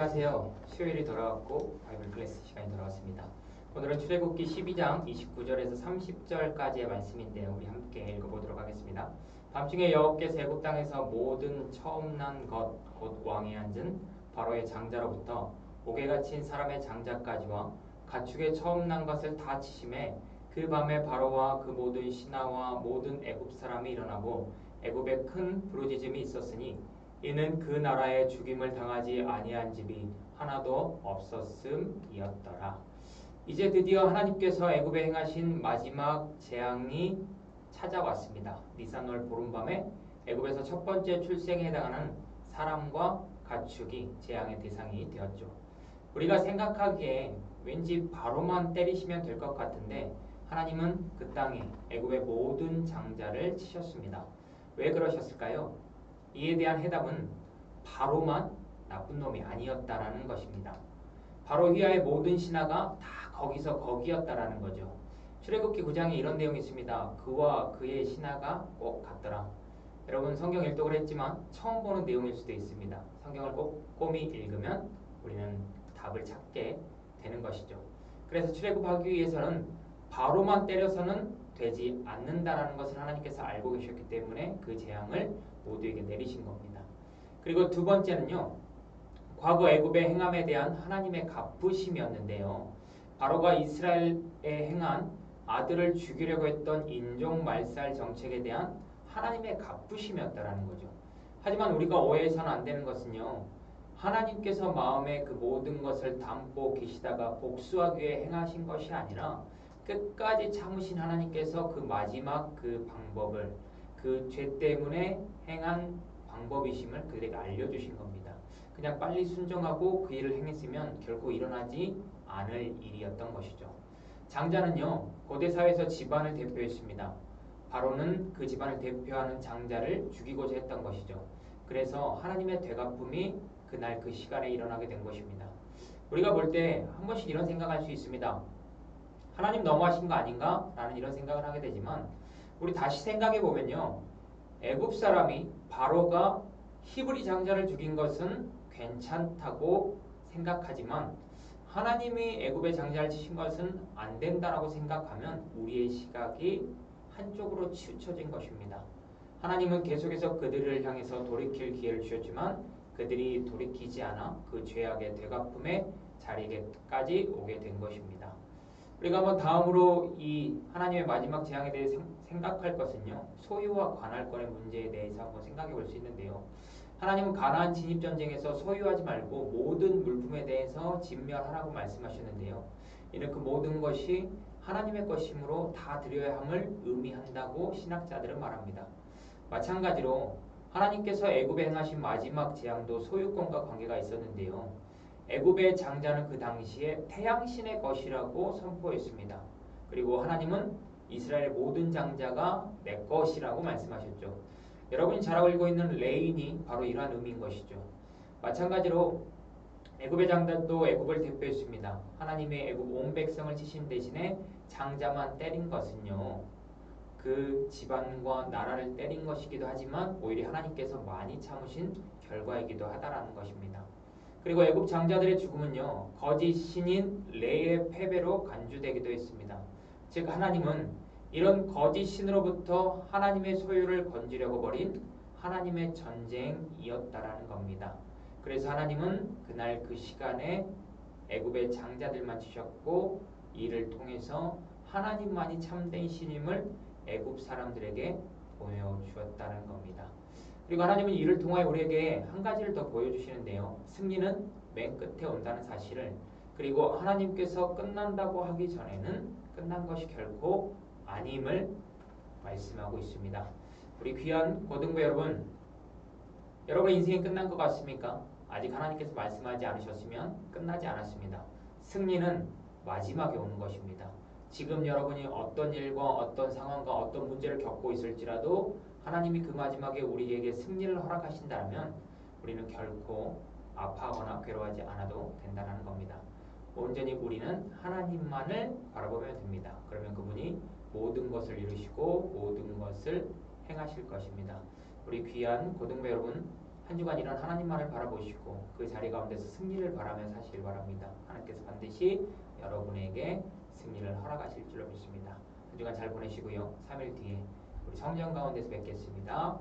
안녕하세요. 수요일이 돌아왔고 바이블 클래스 시간이 돌아왔습니다. 오늘은 출애굽기 12장 29절에서 30절까지의 말씀인데요. 우리 함께 읽어보도록 하겠습니다. 밤중에 여호와께서 애굽 땅에서 모든 처음 난 것 곧 왕에 앉은 바로의 장자로부터 옥에 갇힌 사람의 장자까지와 가축의 처음 난 것을 다 치심에 그 밤에 바로와 그 모든 신하와 모든 애굽 사람이 일어나고 애굽에 큰 부르짖음이 있었으니 이는 그 나라에 죽임을 당하지 아니한 집이 하나도 없었음이었더라. 이제 드디어 하나님께서 애굽에 행하신 마지막 재앙이 찾아왔습니다. 니산월 보름밤에 애굽에서 첫 번째 출생에 해당하는 사람과 가축이 재앙의 대상이 되었죠. 우리가 생각하기에 왠지 바로만 때리시면 될 것 같은데 하나님은 그 땅에 애굽의 모든 장자를 치셨습니다. 왜 그러셨을까요? 이에 대한 해답은 바로만 나쁜 놈이 아니었다라는 것입니다. 바로 휘하의 모든 신하가 다 거기서 거기였다라는 거죠. 출애굽기 9장에 이런 내용이 있습니다. 그와 그의 신하가 꼭 같더라. 여러분 성경 일독을 했지만 처음 보는 내용일 수도 있습니다. 성경을 꼼꼼히 읽으면 우리는 답을 찾게 되는 것이죠. 그래서 출애굽하기 위해서는 바로만 때려서는 되지 않는다라는 것을 하나님께서 알고 계셨기 때문에 그 재앙을 모두에게 내리신 겁니다. 그리고 두 번째는요. 과거 애굽의 행함에 대한 하나님의 갚으심이었는데요. 바로가 이스라엘에 행한 아들을 죽이려고 했던 인종 말살 정책에 대한 하나님의 갚으심이었다라는 거죠. 하지만 우리가 오해해서는 안 되는 것은요. 하나님께서 마음에 그 모든 것을 담고 계시다가 복수하기 위해 행하신 것이 아니라 끝까지 참으신 하나님께서 그 마지막 그 방법을 그 죄 때문에 행한 방법이심을 그들에게 알려주신 겁니다. 그냥 빨리 순종하고 그 일을 행했으면 결코 일어나지 않을 일이었던 것이죠. 장자는요 고대 사회에서 집안을 대표했습니다. 바로는 그 집안을 대표하는 장자를 죽이고자 했던 것이죠. 그래서 하나님의 되갚음이 그날 그 시간에 일어나게 된 것입니다. 우리가 볼 때 한 번씩 이런 생각할 수 있습니다. 하나님 너무하신 거 아닌가? 라는 이런 생각을 하게 되지만 우리 다시 생각해 보면요. 애굽 사람이 바로가 히브리 장자를 죽인 것은 괜찮다고 생각하지만 하나님이 애굽의 장자를 치신 것은 안 된다라고 생각하면 우리의 시각이 한쪽으로 치우쳐진 것입니다. 하나님은 계속해서 그들을 향해서 돌이킬 기회를 주셨지만 그들이 돌이키지 않아 그 죄악의 되갚음의 자리에까지 오게 된 것입니다. 우리가 한번 다음으로 이 하나님의 마지막 재앙에 대해 생각할 것은요. 소유와 관할권의 문제에 대해서 한번 생각해 볼 수 있는데요. 하나님은 가나안 진입 전쟁에서 소유하지 말고 모든 물품에 대해서 진멸하라고 말씀하셨는데요. 이는 그 모든 것이 하나님의 것이므로 다 드려야 함을 의미한다고 신학자들은 말합니다. 마찬가지로 하나님께서 애굽에 행하신 마지막 재앙도 소유권과 관계가 있었는데요. 애굽의 장자는 그 당시에 태양신의 것이라고 선포했습니다. 그리고 하나님은 이스라엘 모든 장자가 내 것이라고 말씀하셨죠. 여러분이 잘 알고 있는 레인이 바로 이러한 의미인 것이죠. 마찬가지로 애굽의 장자도 애굽을 대표했습니다. 하나님의 애굽 온 백성을 치신 대신에 장자만 때린 것은요. 그 집안과 나라를 때린 것이기도 하지만 오히려 하나님께서 많이 참으신 결과이기도 하다라는 것입니다. 그리고 애굽 장자들의 죽음은요 거짓 신인 레의 패배로 간주되기도 했습니다. 즉 하나님은 이런 거짓 신으로부터 하나님의 소유를 건지려고 벌인 하나님의 전쟁이었다라는 겁니다. 그래서 하나님은 그날 그 시간에 애굽의 장자들만 치셨고 이를 통해서 하나님만이 참된 신임을 애굽 사람들에게 보여주었다는 겁니다. 그리고 하나님은 이를 통하여 우리에게 한 가지를 더 보여주시는데요. 승리는 맨 끝에 온다는 사실을 그리고 하나님께서 끝난다고 하기 전에는 끝난 것이 결코 아님을 말씀하고 있습니다. 우리 귀한 고등부 여러분, 여러분의 인생이 끝난 것 같습니까? 아직 하나님께서 말씀하지 않으셨으면 끝나지 않았습니다. 승리는 마지막에 오는 것입니다. 지금 여러분이 어떤 일과 어떤 상황과 어떤 문제를 겪고 있을지라도 하나님이 그 마지막에 우리에게 승리를 허락하신다면 우리는 결코 아파하거나 괴로워하지 않아도 된다는 겁니다. 온전히 우리는 하나님만을 바라보면 됩니다. 그러면 그분이 모든 것을 이루시고 모든 것을 행하실 것입니다. 우리 귀한 고등부 여러분 한 주간 이런 하나님만을 바라보시고 그 자리 가운데서 승리를 바라며 사시길 바랍니다. 하나님께서 반드시 여러분에게 승리를 허락하실 줄로 믿습니다. 한 주간 잘 보내시고요. 3일 뒤에 우리 성령 가운데서 뵙겠습니다.